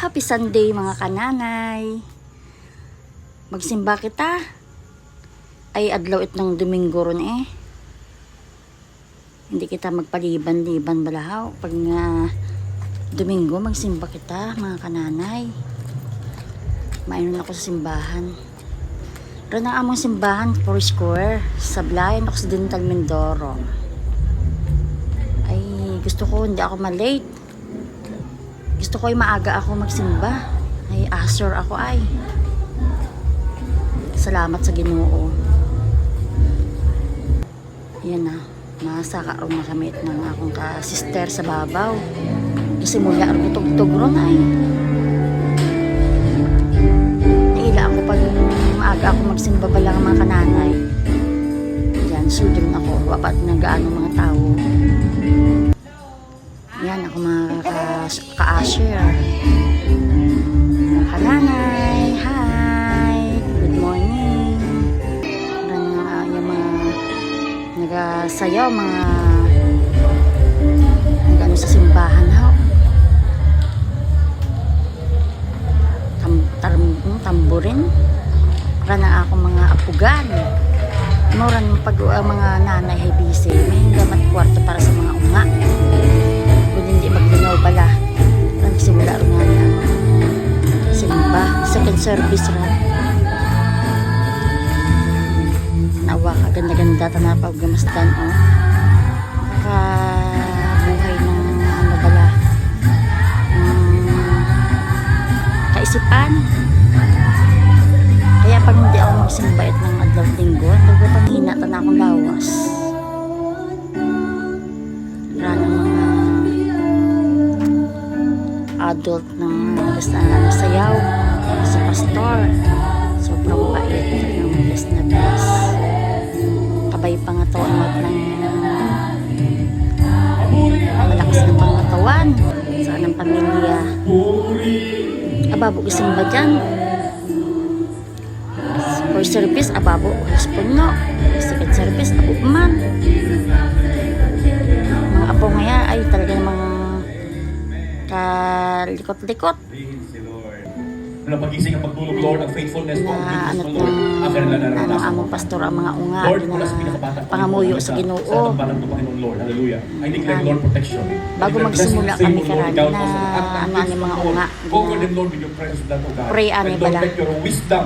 Happy Sunday mga kananay. Magsimba kita. Ay adlaw it ng Domingo ron eh. Hindi kita magpaliban-liban balahaw. Pag nga Domingo magsimba kita mga kananay. Mainon ako sa simbahan. Ron ang among simbahan, for square, sa Blind Occidental Mindoro. Ay, gusto ko hindi ako malate. Gusto ko ay maaga ako magsimba. Ay, asur ako ay. Salamat sa ginoo. Yan na. Nasa karoon na kami ng akong ka-sister sa babaw. Kasi mula ako tugtog ron ay. Naila ako pag maaga ako magsimba pa lang ang mga kananay. Yan, sudon ako. Wapat na gaano mga tao. Nagasayaw, mga nagano sa simbahan ha. Tam, tar, hmm, tamburin. Rana ako mga apugan. Moran pag ang mga nanay ay busy, may gamat kwarto para sa mga unga kung hindi maglinaw bala nagsimula rin nga na simba second service ra ganda-ganda ta na paggamasdan o oh. kabuhay ng ano bala um, kaisipan kaya pag hindi ako magsimba it ng adlaw linggo dugo pang hinata na akong lawas Rana mga adult na basta nasayaw sa pastor. Sobrang bait Ababo gising ba dyan? For service, ababo, respondo. Second service, abo man mga apo ngaya ay talaga namang kalikot-likot Wala pagising ang pagtulog, Lord, ang faithfulness mo, ang ano goodness mo, Lord. Ang kanila ng ano naranasan among mo. pastor ang mga unga Lord, mula sa pinakabata pangamuyo sa Ginoo Sa tampanan ng Panginoon, Lord. Hallelujah. I declare, Lord, protection. Bago magsimula kami down na ano ni mga unga, Cover them, Lord, with your presence, blood, O God. Pray, Lord, bala.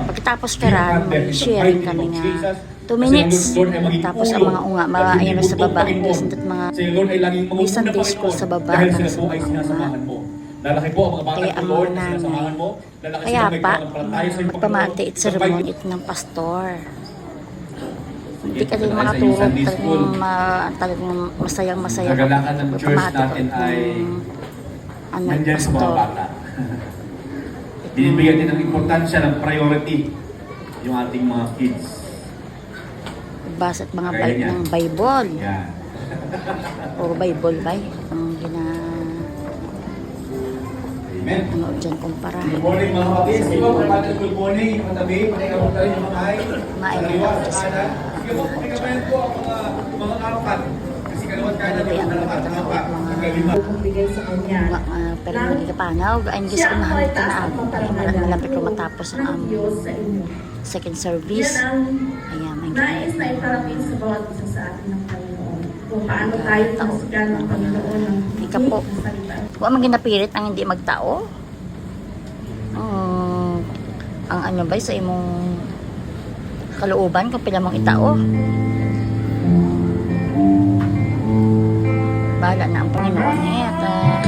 pagkatapos be karan upon them may in the sharing kami nga Jesus. 2 Kasi minutes tapos ang mga unga mga ayan sa baba at mga Sunday school sa baba Dahil sila po ay sinasamahan mo. Lalaki po ang mga bata ang Lord, na sinasamahan mo. Lalaki kaya sila may pa pananampalataya sa iyong magpamati Panginoon. it ceremony it ng pastor hindi ka din makatulog talagang, ma, talagang masayang masaya Kagalakan ng church natin ay ano, nandyan sa mga bata. Binibigyan din ng importansya ng priority yung ating mga kids. Basa at mga Kaya ng Bible. Yan. Puro Bible ba? Ang gina... Amen. Ano dyan kumpara. Good morning mga kapatid. Sige po, kapatid, good morning. Yung katabi, paningabot tayo yung mga ay. Kaliwa, sa sa kanan. Sige po, paningabot po ang mga, mga karapat. Kasi kaliwat Kaya yung ang karapat. maganda Karapat, ng mga- pagkalima. bigay sa kanya. Pero hindi ka panaw. Ay, Diyos ko na hanggang na mal- malapit ko matapos ang ng um, Diyos sa inyo. second service. ang Ayan, may nais na iparapin sa bawat isa sa atin ng Panginoon. Kung paano tayo tinasigan ng Panginoon ng Ika po. Kung ang ginapilit ang hindi magtao, ang ang ano ba sa imong kalooban kung pila mong itao. Bahala na ang Panginoon eh. At ah,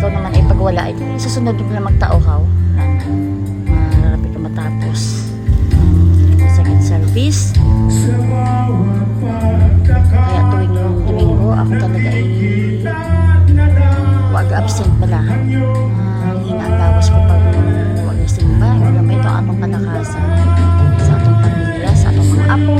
ikaw naman ay pagwala. Ay, susunod mo na magtao ka. Marapit ka matapos. ang second service. Kaya wag absent pala. Uh, hina ang lawas ko pag wag simba. Alam ba ito anong kalakasan sa atong pamilya, sa atong mga apo,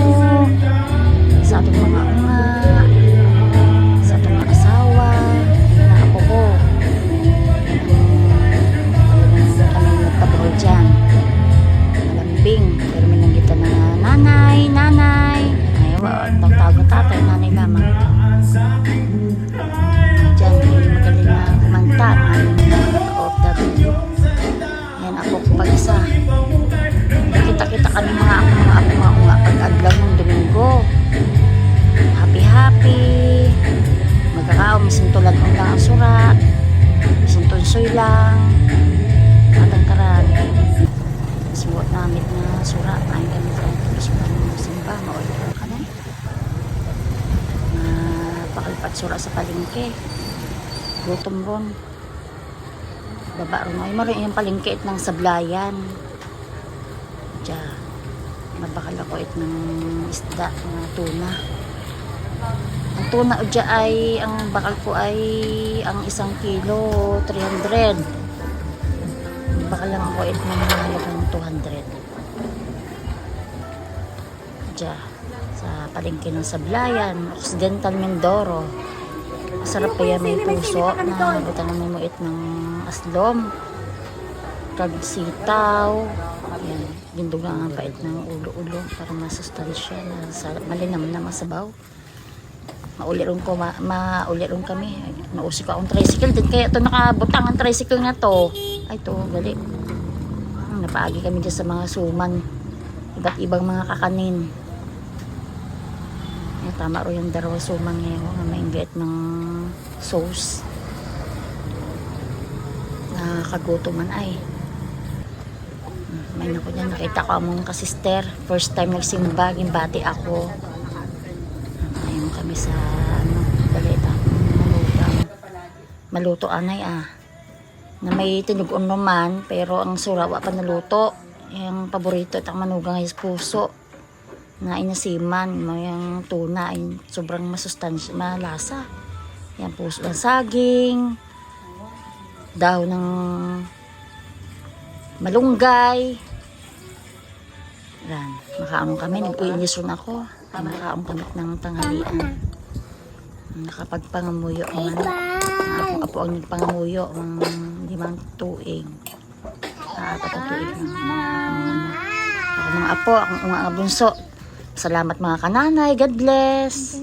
sura. Ay kami sa sura ng simba. Maulog ka na. Napakalpat sura sa palengke. Gutom ron. Baba ron. Ay maroon yung palengke it ng sablayan. Diya. Mabakal ako it ng isda na tuna. Ang tuna o dya ay, ang bakal ko ay ang isang kilo, 300. Ang bakal lang ako it ng halagang 200. Dya, sa palengke ng Sablayan, Occidental Mindoro. Masarap pa yan may puso na buta naman mo it ng aslom. Kag sitaw. Yan, gindog na ang pait ng ulo-ulo para masustansya na sa, malinam na masabaw mauliron ko ma, mauliron kami nausik ko akong tricycle din kaya ito nakabutang ang tricycle na to ay to gali napaagi kami dyan sa mga suman iba't ibang mga kakanin tama ro yung dalawa suman ngayon nga maingit ng sauce nakakagutoman ay Hmm, may nako dyan nakita ko among kasister first time nagsimba gimbati ako Ayun kami sa ano, balita. Malutang. Maluto anay ah. Na may tinugon naman, pero ang surawa pa naluto. Yung paborito at ang manugang is puso. Na inasiman, yung tuna, ay sobrang masustansya, malasa. Yan puso ng saging, dahon ng malunggay. Yan, makaamon kami, nag-uinisyon ako. Makaamon kami ng tanghalian. Nakapagpangamuyo ang ano. Ako, ako ang nagpangamuyo ng limang tuig. Ah, apat na tuig lang. Ako mga apo, ako mga bunso. Salamat mga kananay. God bless.